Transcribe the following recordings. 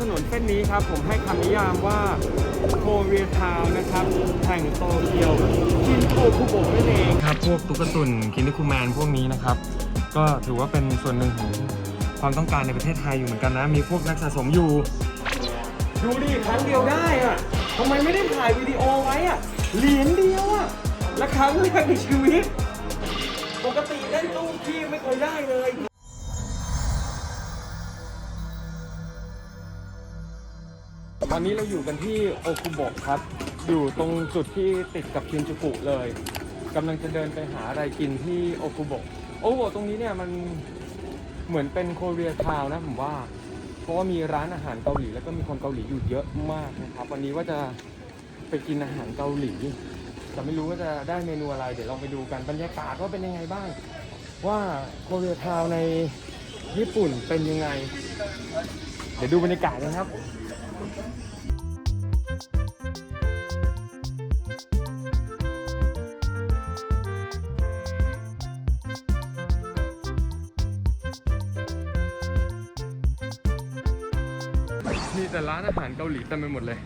ถนนเส้นนี้ครับ ผมให้คำนิยามว่าโคเรียทาวนะครับแห่งโตเกียวชินโกคุโบะนั่นเองครับ พวกตุ๊กตุนคินิคูแมนพวกนี้นะครับ ก็ถือว่าเป็นส่วนหนึ่งของความต้องการในประเทศไทยอยู่เหมือนกันนะ มีพวกนักสะสมอยู่ ดูดิครั้งเดียวได้อะทำไมไม่ได้ถ่ายวิดีโอไว้อะเหรียญเดียวอะและครั้งแรกในชีวิต ปกติเล่นตู้คีบไม่เคยได้เลย ตอนนี้เราอยู่กันที่โอคุโบะครับ อยู่ตรงจุดที่ติดกับชินจูกุเลยกำลังจะเดินไปหาอะไรกินที่โอคุโบะโอคุโบะตรงนี้เนี่ยมันเหมือนเป็นโคเรียทาวน์นะผมว่า เพราะว่ามีร้านอาหารเกาหลีแล้วก็มีคนเกาหลีอยู่เยอะมากนะครับ วันนี้ว่าจะไปกินอาหารเกาหลีแต่ไม่รู้ว่าจะได้เมนูอะไร เดี๋ยวลองไปดูกันบรรยากาศว่าเป็นยังไงบ้าง ว่าโคเรียทาวน์ในญี่ปุ่นเป็นยังไง เดี๋ยวดูบรรยากาศนะครับ มีแต่ร้านอาหารเกาหลีเต็มไปหมดเลย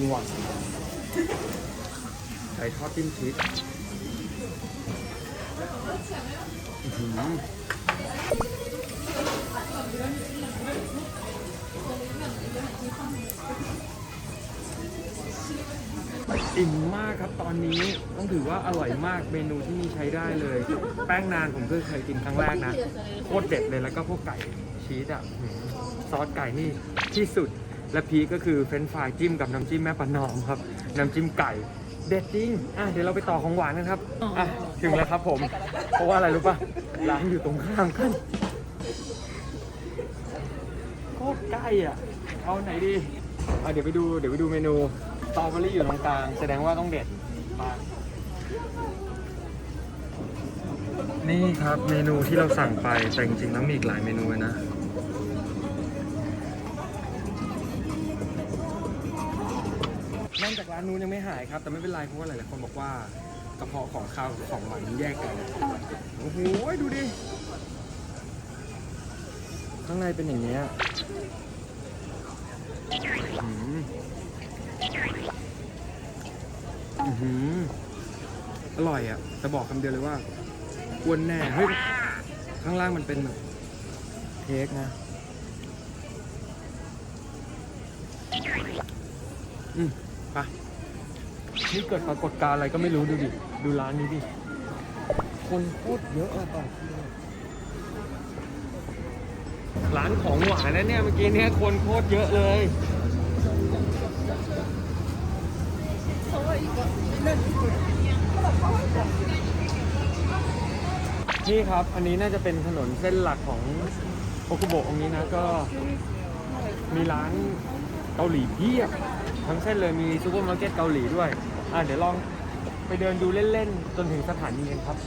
อันนี้อร่อยจริงว่ะไก่ทอดจิ้มชีสอื้อหืออิ่มมากครับตอนนี้ต้องถือว่าอร่อยมากเมนูที่นี่ใช้ได้เลย แป้งนานผมเพิ่งเคยกินครั้งแรกนะ โคตรเด็ดเลยแล้วก็พวกไก่ชีสอะอื้อหือซอสไก่นี่ที่สุด และพีคก็คือเฟรนช์ฟรายจิ้มกับน้ำจิ้มแม่ปานอมครับ น้ำจิ้มไก่เด็ดจริงอะเดี๋ยวเราไปต่อของหวานกันครับอะถึงแล้วครับผม เพราะว่าอะไรรู้ป่ะร้านอยู่ตรงข้ามกันโคตรใกล้อะเอาไหนดีอะเดี๋ยวไปดูเดี๋ยวไปดูเมนูสตรอเบอรี่อยู่ตรงกลางแสดงว่าต้องเด็ดมานี่ครับเมนูที่เราสั่งไปแต่จริงๆแล้วมีอีกหลายเมนูเลยนะานนู้นยังไม่หายครับ แต่ไม่เป็นไรเพราะว่าหลายๆคนบอกว่ากระเพาะของข้าวกับของหวานมันแยกกันโอ้โหดูดิข้างในเป็นอย่างเงี้ยอื้อหืออื้อหืออร่อยอะแต่บอกคำเดียวเลยว่าอ้วนแน่เฮ้ยข้างล่างมันเป็นแบบเค้กนะอืมไป นี่เกิดปรากฏการณ์อะไรก็ไม่รู้ดูดิ ดูร้านนี้ดิ คนโคตรเยอะอะต่อร้านของหวานนะเนี่ยเมื่อกี้เนี่ยคนโคตรเยอะเลยนี่ครับ อันนี้น่าจะเป็นถนนเส้นหลักของโอคุโบะตรงนี้นะก็มีร้านเกาหลีเพียบทั้งเส้นเลยมีซูเปอร์มาร์เก็ตเกาหลีด้วย อะเดี๋ยวลองไปเดินดูเล่นๆ จนถึงสถานีกันครับ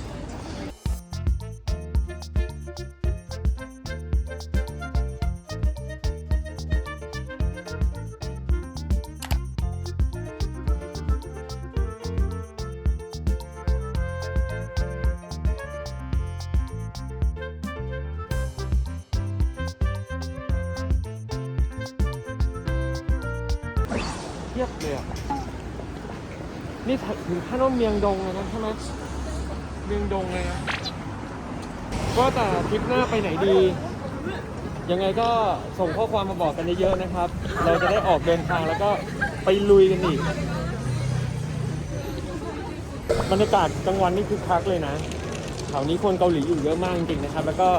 เทียบเลยอะ นี่ถึงขั้นว่าเมียงดงเลยนะใช่ไหมเมียงดงเลยนะก็แต่ทริปหน้าไปไหนดี ยังไงก็ส่งข้อความมาบอกกันเยอะๆนะครับ เราจะได้ออกเดินทางแล้วก็ไปลุยกันอีกบรรยากาศกลางวันนี่คึกคักเลยนะแถวนี้คนเกาหลีอยู่เยอะมากจริงๆนะครับ แล้วก็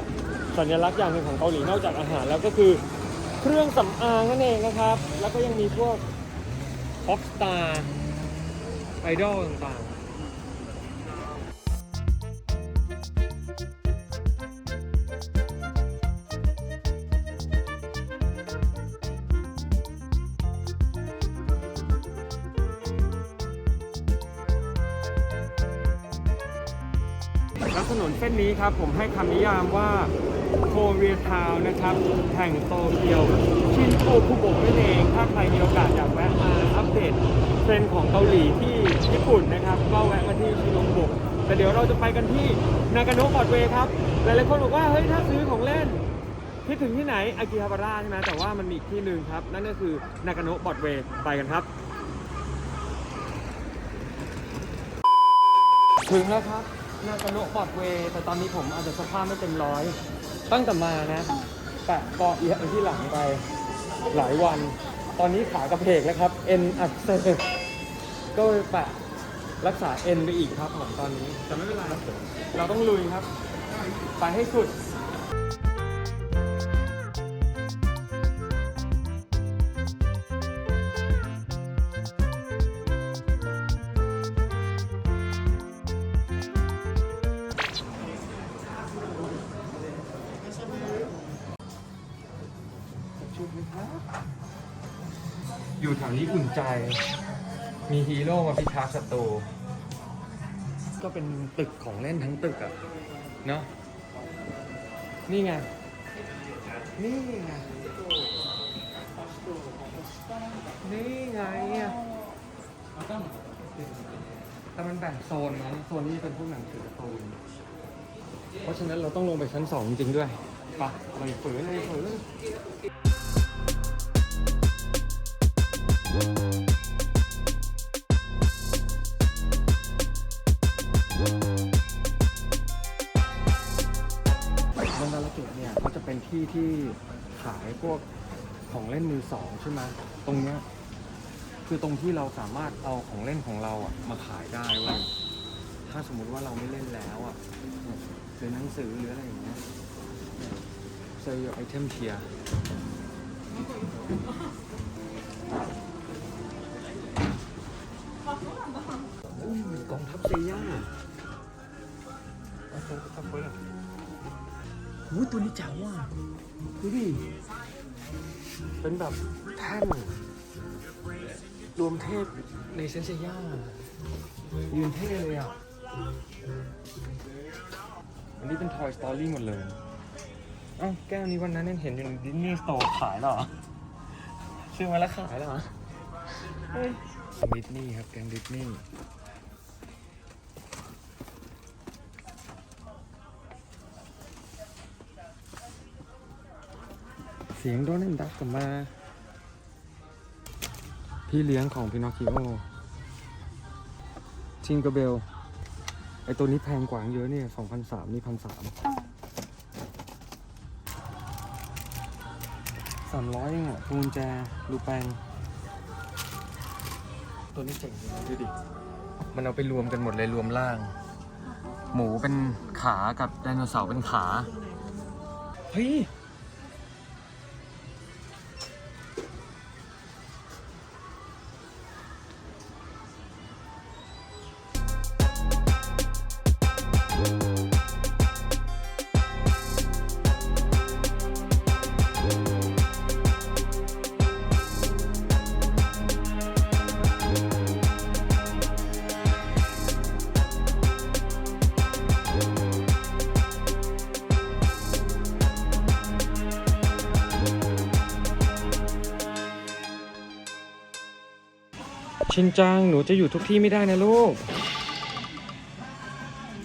สัญลักษณ์อย่างหนึ่งของเกาหลีนอกจากอาหารแล้วก็คือเครื่องสำอางนั่นเองนะครับ แล้วก็ยังมีพวกพ็อปสตาร์ ไอดอลต่างๆแล้วถนนเส้นนี้ครับผมให้คำนิยามว่าโคเรียทาวนะครับแห่งโตเกียว ชินโอคุโบะนั่นเอง ถ้าใครมีโอกาสอยากแวะมาอัปเดต เทรนด์ของเกาหลีที่ญี่ปุ่นนะครับ ก็แวะมาที่ชินโอคุโบะแต่เดี๋ยวเราจะไปกันที่นากาโนะบอดเวย์ครับ หลายๆคนบอกว่า เฮ้ย ถ้าซื้อของเล่นคิดถึงที่ไหนอากิฮาบาระใช่ไหมแต่ว่ามันมีอีกที่หนึ่งครับ นั่นก็คือนากาโนะบอดเวย์ไปกันครับ ถึงแล้วครับนากาโนะบอดเวย์แต่ตอนนี้ผมอาจจะสภาพไม่เต็มร้อย ตั้งแต่มานะแปะเกาะเอียงที่หลังไปหลายวัน ตอนนี้ขากระเพกแล้วครับ เอ็นอักเสบก็เลยแปะรักษาเอ็นไปอีกครับผมตอนนี้แต่ไม่เป็นไรเราต้องลุยครับ ไปให้สุดชุด ใจ มีฮีโร่มาพิทักษ์ศัตรูก็เป็นตึกของเล่นทั้งตึกอะเนาะนี่ไง นี่ไง นี่ไงอะแต่มันแบ่งโซนนะโซนนี้เป็นพวกหนังสือการ์ตูนเพราะฉะนั้นเราต้องลงไปชั้นสองจริงๆด้วยไปะเลยฝืนเลยฝืน บางดาราเกตเนี่ยเขาจะเป็นที่ที่ขายพวกของเล่นมือสองใช่ไหมตรงเนี้ยคือตรงที่เราสามารถเอาของเล่นของเราอะมาขายได้เว้ยถ้าสมมุติว่าเราไม่เล่นแล้วอะหรือหนังสือหรืออะไรอย่างเงี้ย sell your item here อุ้ยกองทัพ เซย่าโอ้โหทัพเฟิร์สหูตัวนี้จ๋าว่ะดูดิ เป็นแบบแท่นรวมเทพในเซนเซียายืนเท่เลยอะ อันนี้เป็น Toy Story หมดเลยเอ้าแก้วนี้วันนั้นยังเห็นอยู่ในดิสนีย์สโตร์ขายเหรอ ซื้อมาแล้วขายเหรอเฮ้ยดิสนีย์ครับแกงดิสนีย์ สียงโดนัลด์ดักกลับมา พี่เลี้ยงของพินอคคิโอทิงกร์เบล ไอตัวนี้แพงกว่าเยอะเนี่ยสองพันสามนี่พันสามสามร้อยเองอะพวงแจรูแปง ตัวนี้เจ๋งเลยนะดูดิ มันเอาไปรวมกันหมดเลยรวมล่าง หมูเป็นขากับไดโนเสาร์เป็นขา เฮ้ย นจัง หนูจะอยู่ทุกที่ไม่ได้นะลูก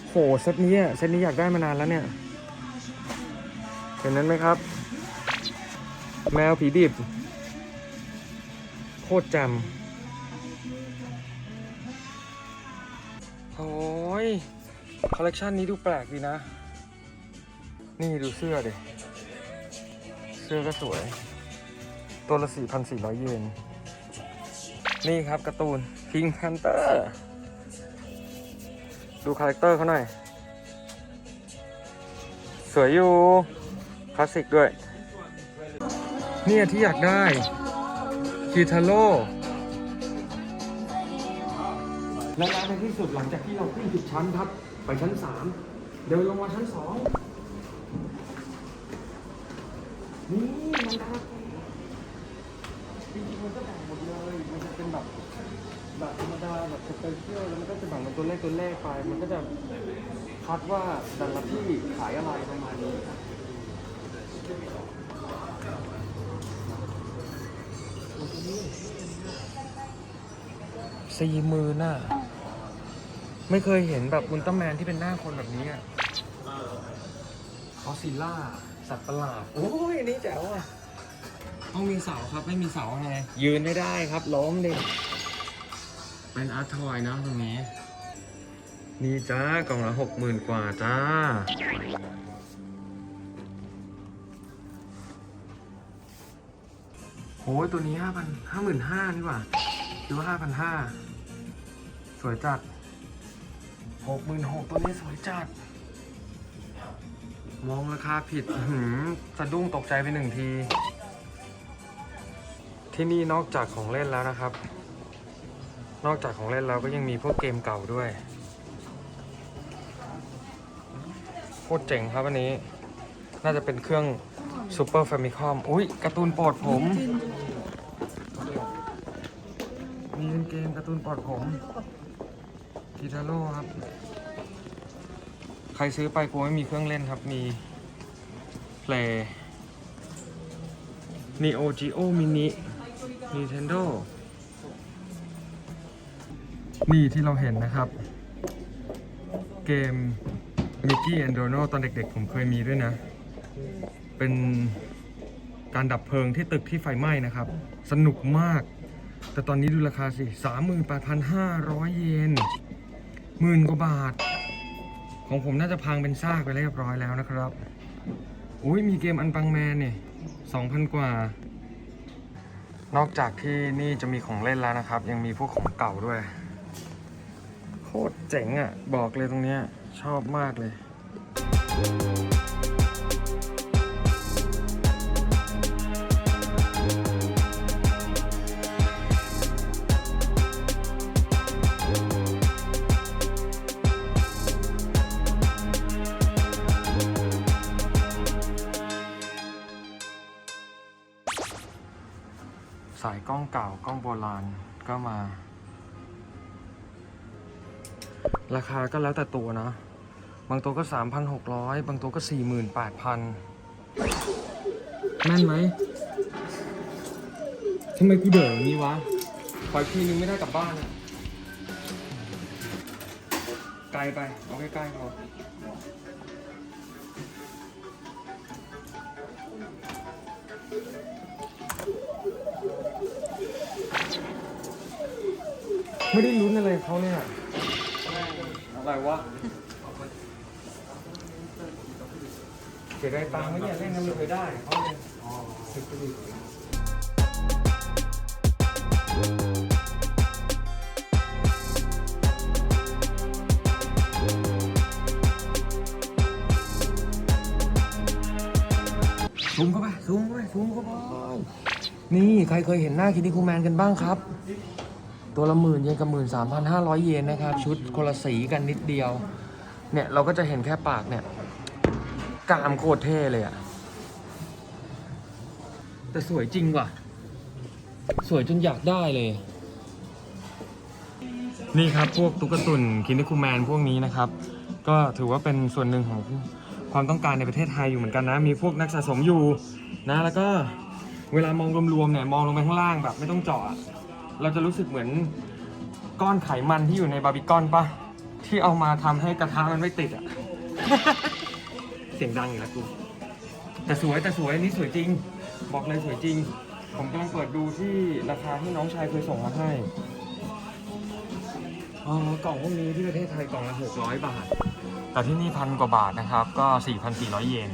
โหเซตนี้เซตนี้อยากได้มานานแล้วเนี่ย เห็นนั้นไหมครับ แมวผีดิบ โคตรจำ โอ้ย คอลเลกชันนี้ดูแปลกดีนะ นี่ดูเสื้อดิ เสื้อก็สวย ตัวละ 4,400 เยน นี่ครับการ์ตูน Pink Panther ดูคาแรคเตอร์เขาหน่อย สวยอยู่ คลาสสิกด้วย เนี่ยที่อยากได้คีทาโร่และแล้วในที่สุดหลังจากที่เราขึ้นผิดชั้นครับ ไปชั้นสามเดินลงมาชั้นสองนี่มันดาจริงๆมันก็แบ่งหมดเลย มันจะ เป็นแบบแบบธรรมดาแบบสเปเชียลแล้วมันก็จะแบ่งเป็นตัวเลขตัวเลขไป มันก็จะคัดว่าแต่ละที่ขายอะไรประมาณนี้สี่หมื่นน่ะไม่เคยเห็นแบบอุลตร้าแมนที่เป็นหน้าคนแบบนี้อะคอซิล่า สัตว์ประหลาด โอ้ยนนี้แจ๋วอะ ต้องมีเสาครับไม่มีเสาไงยืนไม่ได้ครับล้มดิเป็นอาร์ทอยนะตรงนี้ นี่จ้ากล่องละหกหมื่นกว่าจ้าโอ้ยตัวนี้ห้าพันห้าหมื่นห้านี่หว่าหรือว่าห้าพันห้าสวยจัดหกหมื่นหกตัวนี้สวยจัด มองราคาผิดอื้อหือสะดุ้งตกใจไปหนึ่งที ที่นี่นอกจากของเล่นแล้วนะครับ นอกจากของเล่นแล้วก็ยังมีพวกเกมเก่าด้วยโคตรเจ๋งครับอันนี้ น่าจะเป็นเครื่อง Super Famicom อุ้ยการ์ตูนโปรดผมมีเกมการ์ตูนปรดผมกีทาโร่ครับ ใครซื้อไปกลัวไม่มีเครื่องเล่นครับ มี Play Neo Geo Mini Nintendo นี่ที่เราเห็นนะครับ เกม Mickey and Donald ตอนเด็กๆ ผมเคยมีด้วยนะ เป็นการดับเพลิงที่ตึกที่ไฟไหม้นะครับ สนุกมาก แต่ตอนนี้ดูราคาสิ 38,500 เยนหมื่นกว่าบาท ของผมน่าจะพังเป็นซากไปเรียบร้อยแล้วนะครับ อุ้ยมีเกมอันปังแมนเนี่ย2,000 กว่า นอกจากที่นี่จะมีของเล่นแล้วนะครับ ยังมีพวกของเก่าด้วย โคตรเจ๋งอะ่ะ บอกเลยตรงเนี้ยชอบมากเลย สายกล้องเก่ากล้องโบราณก็มา ราคาก็แล้วแต่ตัวนะ บางตัวก็ 3,600 บางตัวก็ 48,000 แม่นไหมทำไมกูเด๋ออย่างนี้วะขออีกทีนึงไม่ได้กลับบ้านอะไกลไป เอาใกล้ๆพอ ไม่ได้ลุ้นอะไรกับเขาเนี่ยอะไรวะเสียดายตังค์ไหมเนี่ยเล่นกันไม่เคยได้เขาเลยอ๋อสิบปีซูมเข้าไปซูมเข้าไปซูมเข้าไปนี่ ใครเคยเห็นหน้าคิดดิคูแมนกันบ้างครับ ตัวละหมื่นเยนกับหมื่นสามพันห้าร้อยเยนนะครับ ชุดคนละสีกันนิดเดียว เนี่ย เราก็จะเห็นแค่ปากเนี่ยกรามโคตรเท่เลยอะแต่สวยจริงว่ะ สวยจนอยากได้เลย นี่ครับพวกตุ๊กตุนคินิคูแมนพวกนี้นะครับ ก็ถือว่าเป็นส่วนหนึ่งของความต้องการในประเทศไทยอยู่เหมือนกันนะ มีพวกนักสะสมอยู่นะ แล้วก็เวลามองรวมๆเนี่ยมองลงไปข้างล่างแบบไม่ต้องเจาะ เราจะรู้สึกเหมือนก้อนไขมันที่อยู่ในบาร์บีคอนปะที่เอามาทำให้กระทะมันไม่ติดอะเสียงดังอยู่แล้วกูแต่สวยแต่สวยอันนี้สวยจริง บอกเลยสวยจริง ผมกำลังเปิดดูที่ราคาที่น้องชายเคยส่งมาให้อ๋อกล่องพวกนี้ที่ประเทศไทยกล่องละ600 บาท แต่ที่นี่พันกว่าบาทนะครับ ก็ 4,400 เยน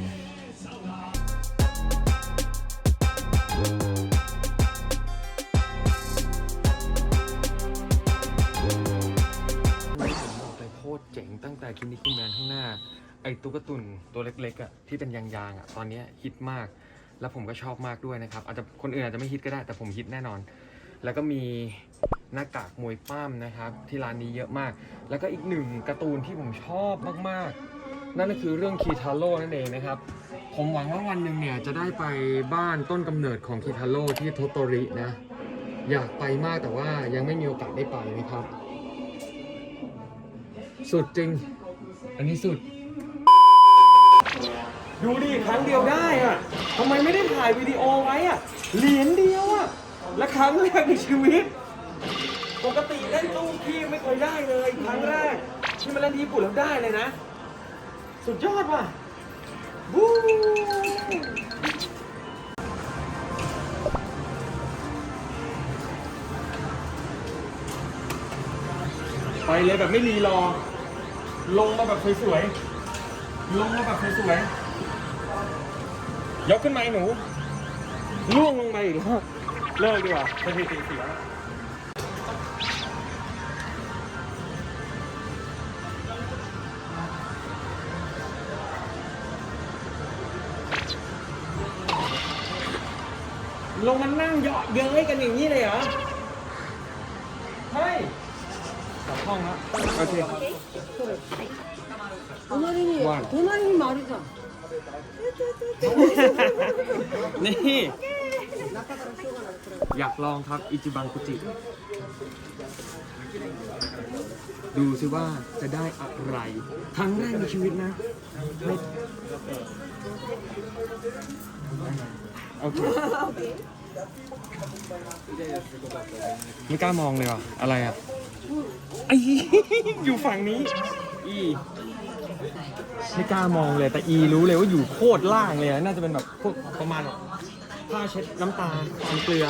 ตรเจ๋งตั้งแต่คินิคุแมนข้างหน้า ไอ้ตุ๊กตุนตัวเล็กๆอะที่เป็นยางๆอะตอนนี้ฮิตมาก แล้วผมก็ชอบมากด้วยนะครับ อาจจะคนอื่นอาจจะไม่ฮิตก็ได้แต่ผมฮิตแน่นอน แล้วก็มีหน้ากากมวยป้ามนะครับ ที่ร้านนี้เยอะมาก แล้วก็อีกหนึ่งการ์ตูนที่ผมชอบมากๆ นั่นก็คือเรื่องคีทาโร่นั่นเองนะครับ ผมหวังว่าวันหนึ่งเนี่ยจะได้ไปบ้านต้นกำเนิดของคีทาโร่ที่โทโตรินะ อยากไปมากแต่ว่ายังไม่มีโอกาสได้ไปนะครับ สุดจริง อันนี้สุด ดูดิครั้งเดียวได้อะทำไมไม่ได้ถ่ายวิดีโอไว้อะเหรียญเดียวอะและครั้งแรกในชีวิต ปกติเล่นตู้คีบไม่เคยได้เลย ครั้งแรก ที่มาเล่นที่ญี่ปุ่นแล้วได้เลยนะ สุดยอดว่ะบู๊ไปเลยแบบไม่รีรอ ลงมาแบบสวยๆ ลงมาแบบสวยๆ ยกขึ้นมาไอ้หนู ล่วงลงไปอีกแล้วเลิกดีกว่าสถิติเสียแล้วลงมานั่งเหยาะเย้ยกันอย่างนี้เลยเหรอ เฮ้ยกลับห้องแล้วโอเค 도나리니 One. นี่ อยากลองครับอิจิบังกุจิ ดูซิว่าจะได้อะไรครั้งแรกในชีวิตนะโอเค ไม่กล้ามองเลยว่ะ อะไรอะไออยู่ฝั่งนี้ อี ไม่กล้ามองเลยแต่อีรู้เลยว่าอยู่โคตรล่างเลยอะน่าจะเป็นแบบพวกประมาณแบบผ้าเช็ดน้ำตาทำเกลือ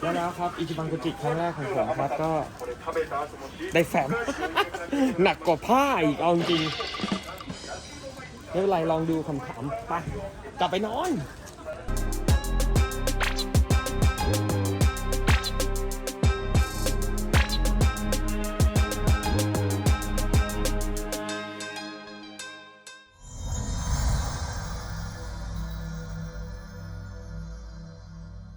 แล้วแล้วครับอิจิบังกุจิครั้งแรกของผมครับก็ได้แสม หนักกว่าผ้าอีกเอาจริงไม่เป็นไรลองดูขำๆไปกลับไปนอน「